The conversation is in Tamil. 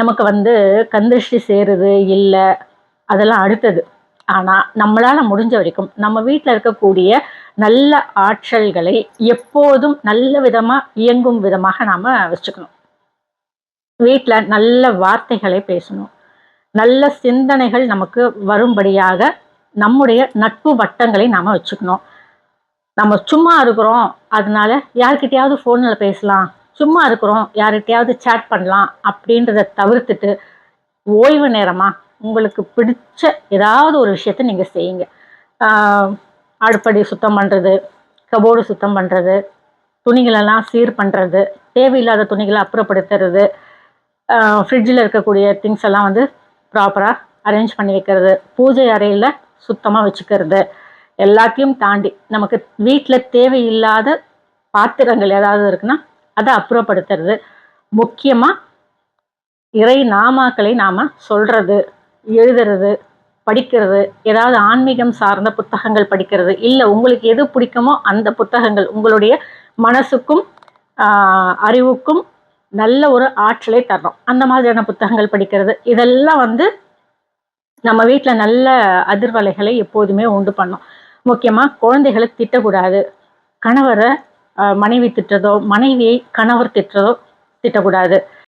நமக்கு வந்து கந்திருஷ்டி சேருது இல்லை அதெல்லாம் அடுத்தது. ஆனால் நம்மளால் முடிஞ்ச வரைக்கும் நம்ம வீட்டில் இருக்கக்கூடிய நல்ல ஆற்றல்களை எப்போதும் நல்ல விதமாக இயங்கும் விதமாக நாம் வச்சுக்கணும். வீட்டில் நல்ல வார்த்தைகளை பேசணும். நல்ல சிந்தனைகள் நமக்கு வரும்படியாக நம்முடைய நட்பு வட்டங்களை நாம் வச்சுக்கணும். நம்ம சும்மா இருக்கிறோம் அதனால யார்கிட்டயாவது ஃபோனில் பேசலாம் சும்மா இருக்கிறோம் யார்கிட்டையாவது சேட் பண்ணலாம் அப்படின்றத தவிர்த்துட்டு ஓய்வு நேரமாக உங்களுக்கு பிடிச்ச ஏதாவது ஒரு விஷயத்த நீங்கள் செய்யுங்க. அடுப்படி சுத்தம் பண்ணுறது கபோர்டு சுத்தம் பண்ணுறது துணிகளெல்லாம் சீர் பண்ணுறது தேவையில்லாத துணிகளை அப்புறப்படுத்துறது ஃப்ரிட்ஜில் இருக்கக்கூடிய திங்ஸ் எல்லாம் வந்து ப்ராப்பராக அரேஞ்ச் பண்ணி வைக்கிறது பூஜை அறையில் சுத்தமாக வச்சுக்கிறது எல்லாத்தையும் தாண்டி நமக்கு வீட்டில் தேவையில்லாத பாத்திரங்கள் ஏதாவது இருக்குன்னா அதை அப்புறப்படுத்துறது. முக்கியமாக இறை நாமாக்களை நாம் சொல்கிறது எழுதுறது படிக்கிறது ஏதாவது ஆன்மீகம் சார்ந்த புத்தகங்கள் படிக்கிறது இல்லை உங்களுக்கு எது பிடிக்குமோ அந்த புத்தகங்கள் உங்களுடைய மனசுக்கும் ஆஹ், அறிவுக்கும் நல்ல ஒரு ஆற்றலை தரணும். அந்த மாதிரியான புத்தகங்கள் படிக்கிறது. இதெல்லாம் வந்து நம்ம வீட்டில் நல்ல அதிர்வலைகளை எப்போதுமே உண்டு பண்ணும். முக்கியமாக குழந்தைகளை திட்டக்கூடாது. கணவரை மனைவி திட்டுறதோ மனைவியை கணவர் திட்டுறதோ திட்டக்கூடாது.